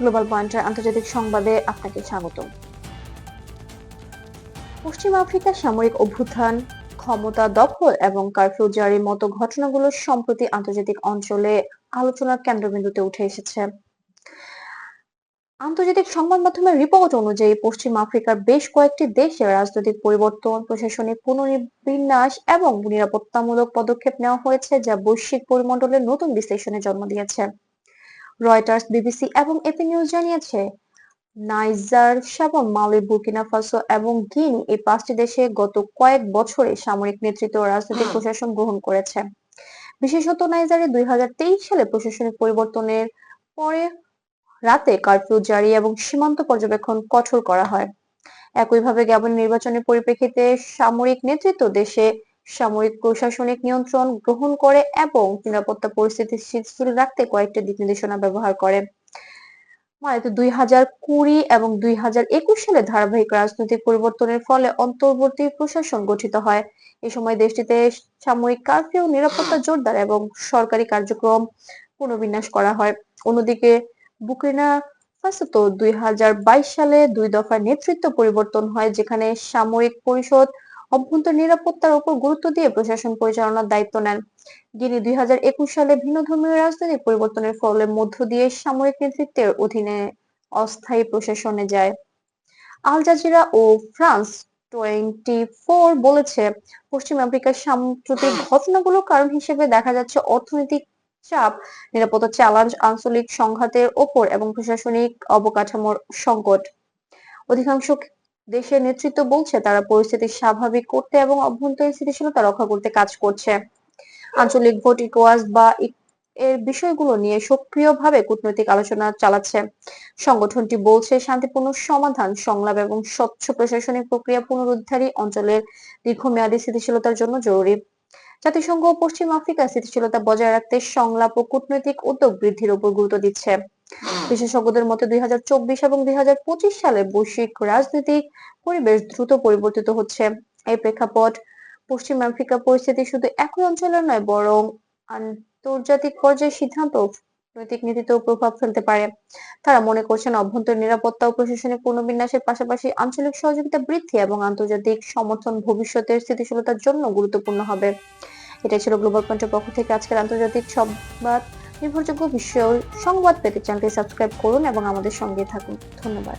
Global পয়েন্টের আন্তর্জাতিক সংবাদে আপনাকে স্বাগত পশ্চিম আফ্রিকার সামরিক অভ্যুত্থান, ক্ষমতা দখল এবং কারফিউ জারির মতো ঘটনাগুলো সম্প্রতি আন্তর্জাতিক অঞ্চলে আলোচনার কেন্দ্রবিন্দুতে উঠে এসেছে। আন্তর্জাতিক সংবাদ মাধ্যমের রিপোর্ট অনুযায়ী পশ্চিম আফ্রিকার বেশ কয়েকটি দেশে রাজনৈতিক পরিবর্তন, প্রশাসনিক পুনর্বিন্যাস এবং নিরাপত্তামূলক পদক্ষেপ নেওয়া হয়েছে, যা বৈশ্বিক পরিমণ্ডলের নতুন বিশ্লেষণে জন্ম দিয়েছে। রয়টার্স বিবিসি এবং এপি নিউজ জানিয়েছে নাইজার সাবন মালি বুর্কিনা ফাসো এবং গিনি এই পাঁচটি দেশে গত কয়েক বছরে সামরিক নেতৃত্ব ও রাজনৈতিক প্রশাসন গ্রহণ করেছে। বিশেষত নাইজারে দুই হাজার তেইশ সালে প্রশাসনিক পরিবর্তনের পরে রাতে কারফিউ জারি এবং সীমান্ত পর্যবেক্ষণ কঠোর করা হয়। একইভাবে গ্যাবন নির্বাচনের পরিপ্রেক্ষিতে সামরিক নেতৃত্ব দেশে সামরিক প্রশাসনিক নিয়ন্ত্রণ গ্রহণ করে এবং নিরাপত্তা পরিস্থিতি স্থিতিশীল রাখতে কয়েকটি দিক নির্দেশনা ব্যবহার করে। মানে দুই হাজার কুড়ি এবং দুই হাজার একুশ সালে ধারাবাহিক রাজনৈতিক পরিবর্তনের ফলে অন্তর্বর্তী প্রশাসন গঠিত হয়। এ সময় দেশটিতে সামরিক কারফিউ, নিরাপত্তা জোরদার এবং সরকারি কার্যক্রম পুনর্বিন্যাস করা হয়। অন্যদিকে বুকিনা ফাসোতে দুই হাজার বাইশ সালে দুই দফায় নেতৃত্ব পরিবর্তন হয়, যেখানে সামরিক পরিষদ অভ্যন্তর নিরাপত্তার উপর গুরুত্ব দিয়ে প্রশাসন পরিচালনার দায়িত্ব নেন। যিনি দুই হাজার একুশ সালে ভিন্ন ধর্মীয় রাজনৈতিক পরিবর্তনের ফলে মধ্য দিয়ে সামরিক নেতৃত্বের অধীনে অস্থায়ী প্রশাসনে যায়। আল জাজিরা ও ফ্রান্স টোয়েন্টি ফোর বলেছে, পশ্চিম আফ্রিকার সাম্প্রতিক ঘটনাগুলো কারণ হিসেবে দেখা যাচ্ছে অর্থনৈতিক চাপ, নিরাপত্তা চ্যালেঞ্জ আঞ্চলিক সংঘাতের ওপর এবং প্রশাসনিক অবকাঠামোর সংকট। অধিকাংশ দেশের নেতৃত্ব বলছে তারা পরিস্থিতি স্বাভাবিক করতে এবং অভ্যন্তরীণ স্থিতিশীলতা রক্ষা করতে কাজ করছে। আঞ্চলিক ভোট ইকোয়াস বা এর বিষয়গুলো নিয়ে সক্রিয়ভাবে কূটনৈতিক আলোচনা চালাচ্ছে। সংগঠনটি বলছে, শান্তিপূর্ণ সমাধান, সংলাপ এবং স্বচ্ছ প্রশাসনিক প্রক্রিয়া পুনরুদ্ধারই অঞ্চলের দীর্ঘমেয়াদী স্থিতিশীলতার জন্য জরুরি। জাতিসংঘ পশ্চিম আফ্রিকা স্থিতিশীলতা বজায় রাখতে সংলাপ ও কূটনৈতিক উদ্যোগ বৃদ্ধির উপর গুরুত্ব দিচ্ছে। বিশেষজ্ঞদের মতে দুই এবং দুই সালে বৈশ্বিক রাজনৈতিক পরিবেশ দ্রুত পরিবর্তিত হচ্ছে। এই প্রেক্ষাপট পশ্চিম আফ্রিকা পরিস্থিতি শুধু একই অঞ্চলের নয়, বরং আন্তর্জাতিক পর্যায়ে সিদ্ধান্ত নৈতিক নীতিতেও প্রভাব ফেলতে পারে। তারা মনে করছেন অভ্যন্তরীণ নিরাপত্তা ও প্রশাসনিক পুনর্বিন্যাসের পাশাপাশি আঞ্চলিক সহযোগিতা বৃদ্ধি এবং আন্তর্জাতিক সমর্থন ভবিষ্যতের স্থিতিশীলতার জন্য গুরুত্বপূর্ণ হবে। এটা ছিল গ্লোবাল পয়েন্টের পক্ষ থেকে আজকের আন্তর্জাতিক সংবাদ। নির্ভরযোগ্য বিষয় সংবাদ পেতে চ্যানেলটি সাবস্ক্রাইব করুন এবং আমাদের সঙ্গে থাকুন। ধন্যবাদ।